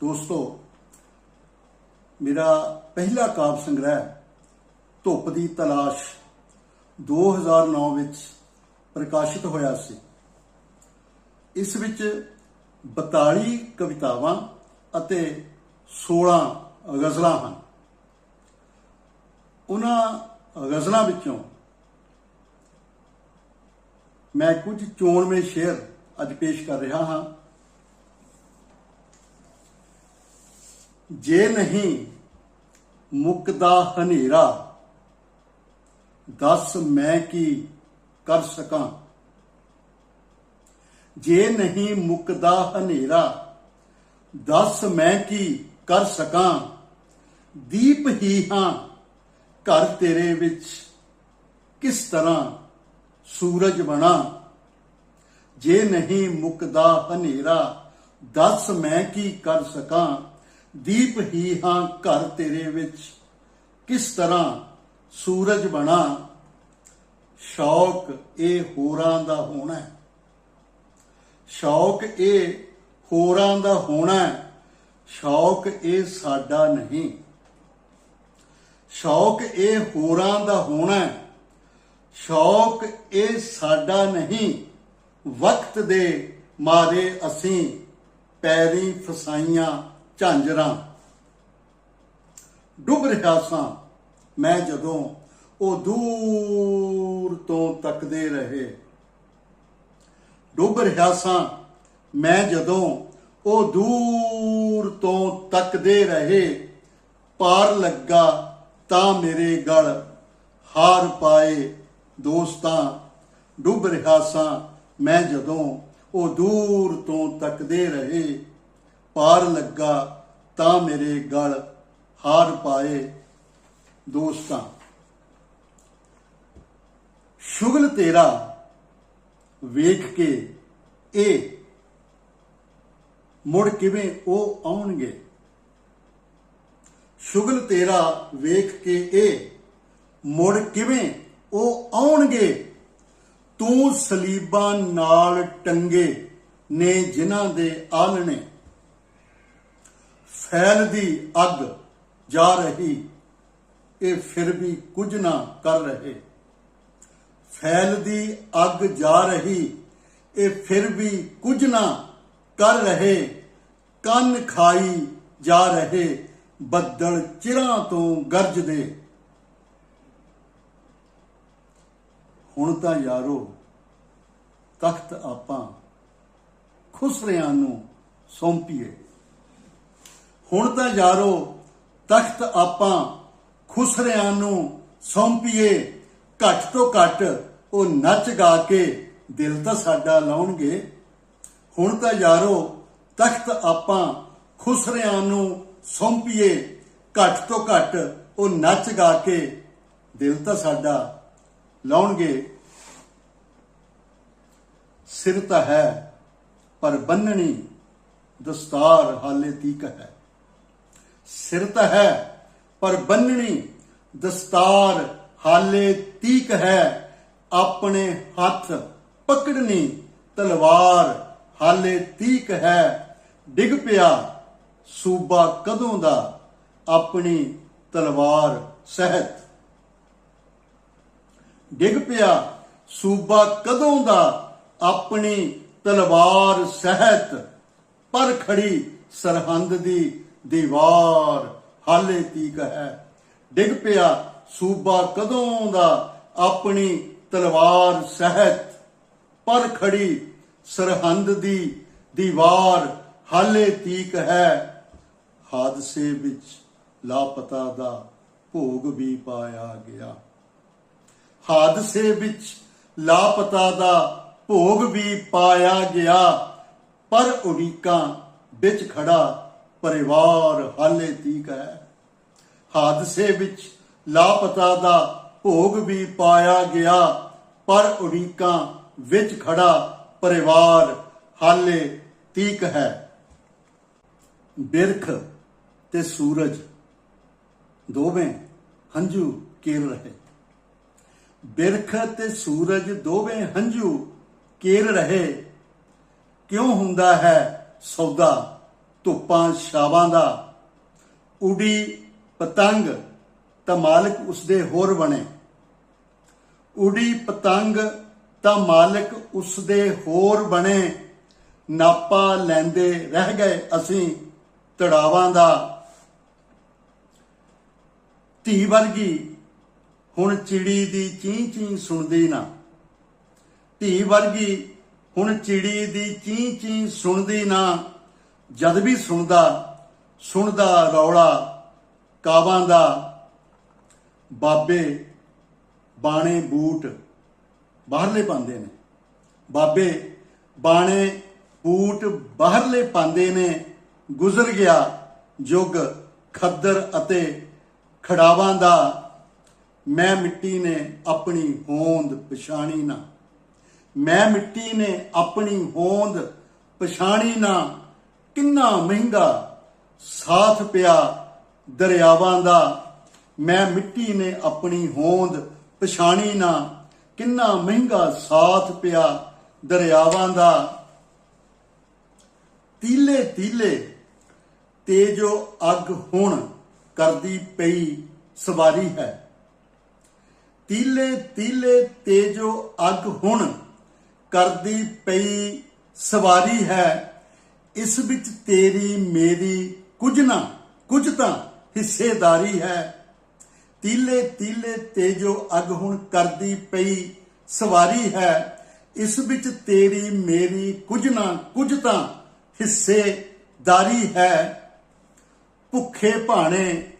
ਦੋਸਤੋ, ਮੇਰਾ ਪਹਿਲਾ ਕਾਵਿ ਸੰਗ੍ਰਹਿ ਧੁੱਪ ਦੀ ਤਲਾਸ਼ 2009 ਵਿੱਚ ਪ੍ਰਕਾਸ਼ਿਤ ਹੋਇਆ ਸੀ। ਇਸ ਵਿੱਚ 42 ਕਵਿਤਾਵਾਂ ਅਤੇ 16 ਗਜ਼ਲਾਂ ਹਨ। ਉਹਨਾਂ ਗਜ਼ਲਾਂ ਵਿੱਚੋਂ ਮੈਂ ਕੁਝ ਚੋਣਵੇਂ ਸ਼ੇਰ ਅੱਜ ਪੇਸ਼ ਕਰ ਰਿਹਾ ਹਾਂ। ਜੇ ਨਹੀਂ ਮੁਕਦਾ ਹਨੇਰਾ, ਦੱਸ ਮੈਂ ਕੀ ਕਰ ਸਕਾਂ? ਜੇ ਨਹੀਂ ਮੁਕਦਾ ਹਨੇਰਾ, ਦੱਸ ਮੈਂ ਕੀ ਕਰ ਸਕਾਂ? ਦੀਪ ਹੀ ਹਾਂ ਘਰ ਤੇਰੇ ਵਿੱਚ, ਕਿਸ ਤਰ੍ਹਾਂ ਸੂਰਜ ਬਣਾ? ਜੇ ਨਹੀਂ ਮੁਕਦਾ ਹਨੇਰਾ, ਦੱਸ ਮੈਂ ਕੀ ਕਰ ਸਕਾਂ? ਦੀਪ ਹੀ ਹਾਂ ਘਰ ਤੇਰੇ ਵਿੱਚ। ਕਿਸ ਤਰ੍ਹਾਂ ਸੂਰਜ ਬਣਾ? ਸ਼ੌਕ ਇਹ ਹੋਰਾਂ ਦਾ ਹੋਣਾ ਹੈ। ਸ਼ੌਕ ਇਹ ਹੋਰਾਂ ਦਾ ਹੋਣਾ ਹੈ। ਸ਼ੌਕ ਇਹ ਸਾਡਾ ਨਹੀਂ। ਸ਼ੌਕ ਇਹ ਹੋਰਾਂ ਦਾ ਹੋਣਾ ਹੈ। ਸ਼ੌਕ ਇਹ ਸਾਡਾ ਨਹੀਂ। ਵਕਤ ਦੇ ਮਾਰੇ ਅਸੀਂ ਪੈਰੀ ਫਸਾਈਆਂ ਝਾਂਜਰਾਂ। ਡੁੱਬ ਰਿਹਾ ਸਾਂ। ਮੈਂ ਜਦੋਂ ਉਹ ਦੂਰ ਤੋਂ ਤੱਕਦੇ ਰਹੇ। ਡੁੱਬ ਰਿਹਾ ਸਾਂ। ਮੈਂ ਜਦੋਂ ਉਹ ਦੂਰ ਤੋਂ ਤੱਕਦੇ ਰਹੇ ਪਾਰ ਲੱਗਾ ਤਾਂ ਮੇਰੇ ਗਲ ਹਾਰ ਪਾਏ ਦੋਸਤਾਂ। ਡੁੱਬ ਰਿਹਾ ਸਾਂ। ਮੈਂ ਜਦੋਂ ਉਹ ਦੂਰ ਤੋਂ ਤੱਕਦੇ ਰਹੇ ਪਾਰ ਲੱਗਾ ਤਾਂ ਮੇਰੇ ਗਲ ਹਾਰ ਪਾਏ ਦੋਸਤਾਂ। ਸ਼ੁਗਲ ਤੇਰਾ ਵੇਖ ਕੇ ਇਹ ਮੁੜ ਕਿਵੇਂ ਉਹ ਆਉਣਗੇ? ਸ਼ੁਗਲ ਤੇਰਾ ਵੇਖ ਕੇ ਇਹ ਮੁੜ ਕਿਵੇਂ ਉਹ ਆਉਣਗੇ? ਤੂੰ ਸਲੀਬਾਂ ਨਾਲ ਟੰਗੇ ਨੇ ਜਿਨ੍ਹਾਂ ਦੇ ਆਲਣੇ ਫੈਲਦੀ ਅੱਗ ਜਾ ਰਹੀ, ਇਹ ਫਿਰ ਵੀ ਕੁਝ ਨਾ ਕਰ ਰਹੇ। ਫੈਲਦੀ ਅੱਗ ਜਾ ਰਹੀ, ਇਹ ਫਿਰ ਵੀ ਕੁਝ ਨਾ ਕਰ ਰਹੇ। ਕੰਨ ਖਾਈ ਜਾ ਰਹੇ, ਬੱਦਲ ਚਿਰਾਂ ਤੋਂ ਗਰਜਦੇ। ਹੁਣ ਤਾਂ ਯਾਰੋ, ਤਖਤ ਆਪਾਂ ਖੁਸਰਿਆਂ ਨੂੰ ਸੌਂਪੀਏ। ਹੁਣ ਤਾਂ ਯਾਰੋ, ਤਖਤ ਆਪਾਂ ਖੁਸਰਿਆਂ ਨੂੰ ਸੌਂਪੀਏ। ਘੱਟ ਤੋਂ ਘੱਟ ਉਹ ਨੱਚ ਗਾ ਕੇ ਦਿਲ ਤਾਂ ਸਾਡਾ ਲਾਉਣਗੇ। ਹੁਣ ਤਾਂ ਯਾਰੋ, ਤਖਤ ਆਪਾਂ ਖੁਸਰਿਆਂ ਨੂੰ ਸੌਂਪੀਏ। ਘੱਟ ਤੋਂ ਘੱਟ ਉਹ ਨੱਚ ਗਾ ਕੇ ਦਿਲ ਤਾਂ ਸਾਡਾ ਲਾਉਣਗੇ। ਸਿਰ ਤਾਂ ਹੈ, ਪਰ ਬੰਨਣੀ ਦਸਤਾਰ ਹਾਲੇ ਤੀਕ ਹੈ। ਸਿਰ ਤਾਂ ਹੈ, ਪਰ ਬੰਨਣੀ ਦਸਤਾਰ ਹਾਲੇ ਤੀਕ ਹੈ। ਆਪਣੇ ਹੱਥ ਪਕੜਨੀ ਤਲਵਾਰ ਹਾਲੇ ਤੀਕ ਹੈ। ਡਿੱਗ ਪਿਆ ਸੂਬਾ ਕਦੋਂ ਦਾ? ਆਪਣੀ ਤਲਵਾਰ ਸਹਿਤ। ਡਿੱਗ ਪਿਆ ਸੂਬਾ ਕਦੋਂ ਦਾ? ਆਪਣੀ ਤਲਵਾਰ ਸਹਿਤ। ਪਰ ਖੜੀ ਸਰਹੰਦ ਦੀ ਦੀਵਾਰ, ਹਾਲੇ ਤੀਕ ਹੈ। ਡਿੱਗ ਪਿਆ ਸੂਬਾ ਕਦੋਂ ਦਾ? ਆਪਣੀ ਤਲਵਾਰ ਸਹਿਤ ਪਰ ਖੜੀ ਸਰਹੰਦ ਦੀ ਦੀਵਾਰ, ਹਾਲੇ ਤੀਕ ਹੈ। ਹਾਦਸੇ ਵਿੱਚ ਲਾਪਤਾ ਦਾ ਭੋਗ ਵੀ ਪਾਇਆ ਗਿਆ। ਹਾਦਸੇ ਵਿੱਚ ਲਾਪਤਾ ਦਾ ਭੋਗ ਵੀ ਪਾਇਆ ਗਿਆ, ਪਰ ਉਡੀਕਾਂ ਵਿੱਚ ਖੜਾ ਪਰਿਵਾਰ ਹਾਲੇ ਤੀਕ ਹੈ। ਹਾਦਸੇ ਵਿੱਚ ਲਾਪਤਾ ਦਾ ਭੋਗ ਵੀ ਪਾਇਆ ਗਿਆ, ਪਰ ਉਡੀਕਾਂ ਵਿੱਚ ਖੜਾ ਪਰਿਵਾਰ ਹਾਲੇ ਤੀਕ ਹੈ। ਬਿਰਖ ਤੇ ਸੂਰਜ ਦੋਵੇਂ ਹੰਝੂ ਕੇਲ ਰਹੇ। ਬਿਰਖ ਤੇ ਸੂਰਜ ਦੋਵੇਂ ਹੰਝੂ ਕੇਲ ਰਹੇ। ਕਿਉਂ ਹੁੰਦਾ ਹੈ ਸੌਦਾ? ਧੁੱਪਾਂ ਛਾਵਾਂ ਦਾ ਉਡੀ ਪਤੰਗ ਤਾਂ ਮਾਲਕ ਉਸਦੇ ਹੋਰ ਬਣੇ। ਉਡੀ ਪਤੰਗ ਤਾਂ ਮਾਲਕ ਉਸਦੇ ਹੋਰ ਬਣੇ। ਨਾਪਾ ਲੈਂਦੇ ਰਹਿ ਗਏ ਅਸੀਂ ਤੜਾਵਾਂ ਦਾ। ਧੀ ਵਰਗੀ ਹੁਣ ਚਿੜੀ ਦੀ ਚੀਂ ਚੀਂ ਸੁਣਦੀ ਨਾ। ਧੀ ਵਰਗੀ ਹੁਣ ਚਿੜੀ ਦੀ ਚੀਂ ਚੀਂ ਸੁਣਦੀ ਨਾ। ਜਦ ਵੀ ਸੁਣਦਾ ਸੁਣਦਾ ਰੌਲਾ, ਕਾਵਾਂ ਦਾ ਬਾਬੇ ਬਾਣੇ ਬੂਟ ਬਾਹਰਲੇ ਪਾਉਂਦੇ ਨੇ। ਬਾਬੇ ਬਾਣੇ ਬੂਟ ਬਾਹਰਲੇ ਪਾਉਂਦੇ ਨੇ, ਗੁਜ਼ਰ ਗਿਆ ਯੁੱਗ ਖੱਦਰ ਅਤੇ ਖੜਾਵਾਂ ਦਾ, ਮੈਂ ਮਿੱਟੀ ਨੇ ਆਪਣੀ ਹੋਂਦ ਪਛਾਣੀ ਨਾ। ਮੈਂ ਮਿੱਟੀ ਨੇ ਆਪਣੀ ਹੋਂਦ ਪਛਾਣੀ ਨਾ। ਕਿੰਨਾ ਮਹਿੰਗਾ ਸਾਥ ਪਿਆ ਦਰਿਆਵਾਂ ਦਾ। ਮੈਂ ਮਿੱਟੀ ਨੇ ਆਪਣੀ ਹੋਂਦ ਪਛਾਣੀ ਨਾ। ਕਿੰਨਾ ਮਹਿੰਗਾ ਸਾਥ ਪਿਆ ਦਰਿਆਵਾਂ ਦਾ। ਤੀਲੇ ਤੀਲੇ ਤੇ ਜੋ ਅੱਗ ਹੁਣ ਕਰਦੀ ਪਈ ਸਵਾਰੀ ਹੈ। ਤੀਲੇ ਤੀਲੇ ਤੇ ਜੋ ਅੱਗ ਹੁਣ ਕਰਦੀ ਪਈ ਸਵਾਰੀ ਹੈ। ਇਸ ਵਿੱਚ ਤੇਰੀ ਮੇਰੀ ਕੁਝ ਨਾ, ਕੁਝ ਤਾਂ ਹਿੱਸੇਦਾਰੀ ਹੈ। ਤੀਲੇ ਤੀਲੇ ਤੇ ਜੋ ਅੱਗ ਹੁਣ ਕਰਦੀ ਪਈ ਸਵਾਰੀ ਹੈ, ਇਸ ਵਿੱਚ ਤੇਰੀ ਮੇਰੀ ਕੁਝ ਨਾ, ਕੁਝ ਤਾਂ ਹਿੱਸੇਦਾਰੀ ਹੈ। ਭੁੱਖੇ ਭਾਣੇ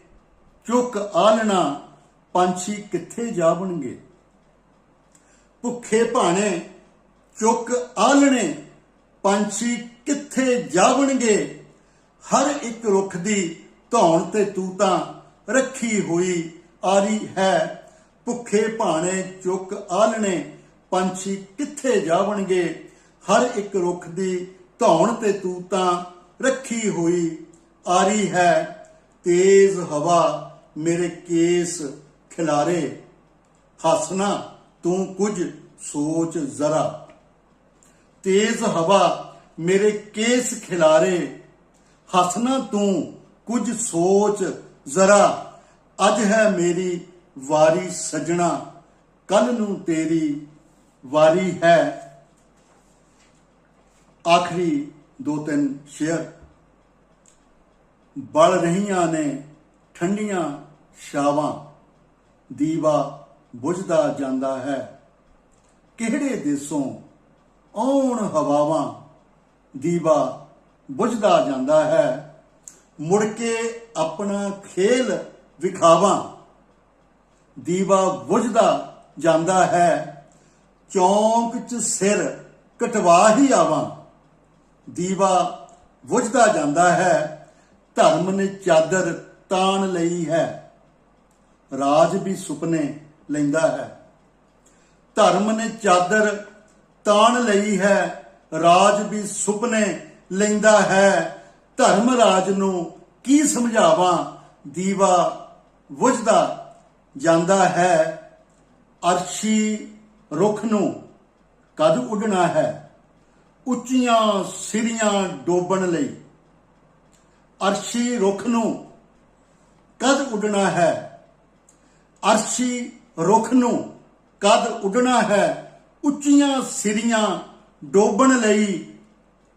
ਚੁੱਕ ਆਲਣਾ ਪੰਛੀ ਕਿੱਥੇ ਜਾਵਣਗੇ ਭੁੱਖੇ ਭਾਣੇ ਚੁੱਕ ਆਲਣੇ ਪੰਛੀ ਕਿੱਥੇ ਜਾਵਣਗੇ? ਹਰ ਇੱਕ ਰੁੱਖ ਦੀ ਧੌਣ ਤੇ ਤੂੰ ਤਾਂ ਰੱਖੀ ਹੋਈ ਆਰੀ ਹੈ। ਭੁੱਖੇ ਭਾਣੇ ਚੁੱਕ ਆਲਣੇ ਪੰਛੀ ਕਿੱਥੇ ਜਾਵਣਗੇ? ਹਰ ਇੱਕ ਰੁੱਖ ਦੀ ਧੌਣ ਤੇ ਤੂੰ ਤਾਂ ਰੱਖੀ ਹੋਈ ਆਰੀ ਹੈ। ਤੇਜ਼ ਹਵਾ ਮੇਰੇ ਕੇਸ ਖਿਲਾਰੇ। ਹੱਸਣਾ ਤੂੰ ਕੁਝ ਸੋਚ ਜ਼ਰਾ। ਤੇਜ਼ ਹਵਾ ਮੇਰੇ ਕੇਸ ਖਿਲਾਰੇ, ਹੱਸਣਾ ਤੂੰ ਕੁਝ ਸੋਚ ਜ਼ਰਾ। ਅੱਜ ਹੈ ਮੇਰੀ ਵਾਰੀ ਸਜਣਾ, ਕੱਲ ਨੂੰ ਤੇਰੀ ਵਾਰੀ ਹੈ। ਆਖਰੀ ਦੋ ਤਿੰਨ ਸ਼ੇਅਰ ਬਲ ਰਹੀਆਂ ਨੇ ਠੰਡੀਆਂ ਛਾਵਾਂ, ਦੀਵਾ ਬੁਝਦਾ ਜਾਂਦਾ ਹੈ। ਕਿਹੜੇ ਦੇਸੋਂ ਆਉਣ ਹਵਾਵਾਂ ਦੀਵਾ ਬੁਝਦਾ ਜਾਂਦਾ ਹੈ। ਮੁੜ ਕੇ ਆਪਣਾ ਖੇਲ ਵਿਖਾਵਾਂ, ਦੀਵਾ ਬੁਝਦਾ ਜਾਂਦਾ ਹੈ। ਚੌਂਕ 'ਚ ਸਿਰ ਕਟਵਾ ਹੀ ਆਵਾਂ, ਦੀਵਾ ਬੁਝਦਾ ਜਾਂਦਾ ਹੈ। ਧਰਮ ਨੇ ਚਾਦਰ ਤਾਣ ਲਈ ਹੈ, ਰਾਜ ਵੀ ਸੁਪਨੇ ਲੈਂਦਾ ਹੈ। ਧਰਮ ਨੇ ਚਾਦਰ ਤਾਣ ਲਈ ਹੈ, ਰਾਜ ਵੀ ਸੁਪਨੇ ਲੈਂਦਾ ਹੈ। ਧਰਮ ਰਾਜ ਨੂੰ ਕੀ ਸਮਝਾਵਾਂ? ਦੀਵਾ ਬੁਝਦਾ ਜਾਂਦਾ ਹੈ। ਅਰਸ਼ੀ ਰੁੱਖ ਨੂੰ ਕਦ ਉੱਡਣਾ ਹੈ? ਉੱਚੀਆਂ ਸਿਰੀਆਂ ਡੋਬਣ ਲਈ। ਅਰਸ਼ੀ ਰੁੱਖ ਨੂੰ ਕਦ ਉੱਡਣਾ ਹੈ? ਅਰਸ਼ੀ ਰੁੱਖ ਨੂੰ ਕਦ ਉੱਡਣਾ ਹੈ? ਉੱਚੀਆਂ ਸਿਰੀਆਂ ਡੋਬਣ ਲਈ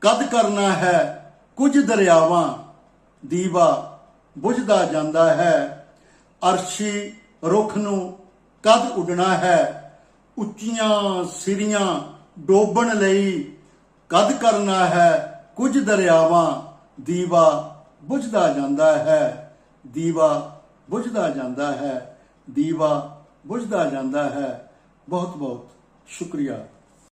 ਕਦ ਕਰਨਾ ਹੈ? ਕੁਝ ਦਰਿਆਵਾਂ ਦੀਵਾ ਬੁਝਦਾ ਜਾਂਦਾ ਹੈ। ਅਰਸ਼ੀ ਰੁੱਖ ਨੂੰ ਕਦ ਉੱਡਣਾ ਹੈ? ਉੱਚੀਆਂ ਸਿਰੀਆਂ ਡੋਬਣ ਲਈ ਕਦ ਕਰਨਾ ਹੈ? ਕੁਝ ਦਰਿਆਵਾਂ ਦੀਵਾ ਬੁਝਦਾ ਜਾਂਦਾ ਹੈ। ਦੀਵਾ ਬੁਝਦਾ ਜਾਂਦਾ ਹੈ। ਦੀਵਾ ਬੁਝਦਾ ਜਾਂਦਾ ਹੈ। ਬਹੁਤ ਬਹੁਤ ਸ਼ੁਕਰੀਆ।